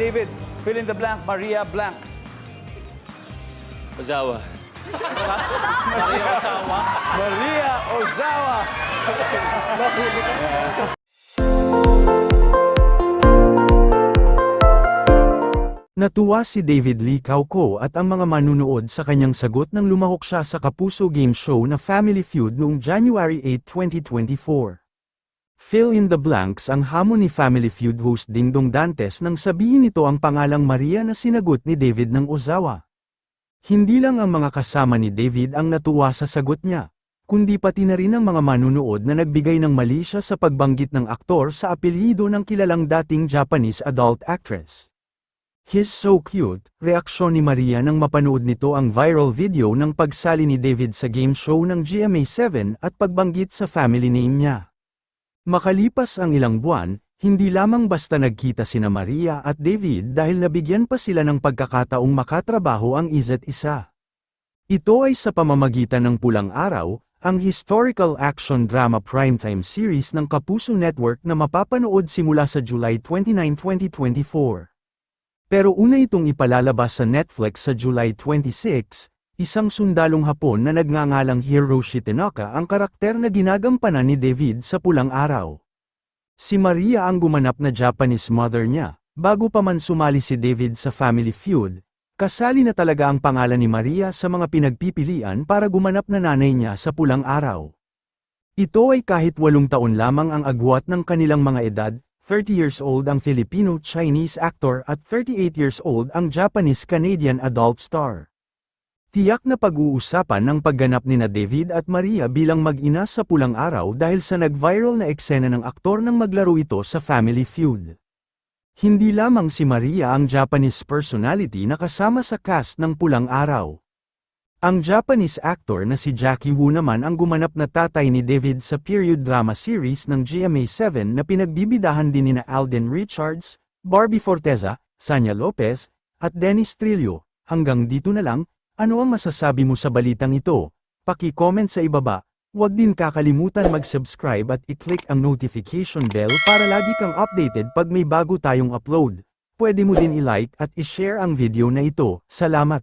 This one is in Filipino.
David, fill in the blank, Maria blank. Ozawa. Maria Ozawa. Natuwa si David Lee Cauco at ang mga manunood sa kanyang sagot nang lumahok siya sa Kapuso game show na Family Feud noong January 8, 2024. Fill in the blanks ang hamon ni Family Feud host Dingdong Dantes nang sabihin nito ang pangalang Maria na sinagot ni David ng Ozawa. Hindi lang ang mga kasama ni David ang natuwa sa sagot niya, kundi pati na rin ang mga manunood na nagbigay ng mali siya sa pagbanggit ng aktor sa apelyido ng kilalang dating Japanese adult actress. He's so cute, reaksyon ni Maria nang mapanood nito ang viral video ng pagsali ni David sa game show ng GMA7 at pagbanggit sa family name niya. Makalipas ang ilang buwan, hindi lamang basta nagkita sina Maria at David dahil nabigyan pa sila ng pagkakataong makatrabaho ang isa't isa. Ito ay sa pamamagitan ng Pulang Araw, ang historical action drama primetime series ng Kapuso Network na mapapanood simula sa July 29, 2024. Pero una itong ipalalabas sa Netflix sa July 26, isang sundalong Hapon na nagngangalang Hiroshi Tanaka ang karakter na ginagampanan ni David sa Pulang Araw. Si Maria ang gumanap na Japanese mother niya, bago pa man sumali si David sa Family Feud, kasali na talaga ang pangalan ni Maria sa mga pinagpipilian para gumanap na nanay niya sa Pulang Araw. Ito ay kahit walong taon lamang ang agwat ng kanilang mga edad, 30 years old ang Filipino-Chinese actor at 38 years old ang Japanese-Canadian adult star. Tiyak na pag-uusapan ng pagganap ni na David at Maria bilang mag-ina sa pulang araw dahil sa nag-viral na eksena ng aktor nang maglaro ito sa Family Feud. Hindi lamang si Maria ang Japanese personality na kasama sa cast ng Pulang Araw. Ang Japanese actor na si Jackie Wu naman ang gumanap na tatay ni David sa period drama series ng GMA7 na pinagbibidahan din ni Alden Richards, Barbie Forteza, Sanya Lopez, at Dennis Trillo. Hanggang dito na lang, ano ang masasabi mo sa balitang ito? Paki-comment sa ibaba. Huwag din kakalimutan mag-subscribe at i-click ang notification bell para lagi kang updated pag may bago tayong upload. Pwede mo din i-like at i-share ang video na ito. Salamat!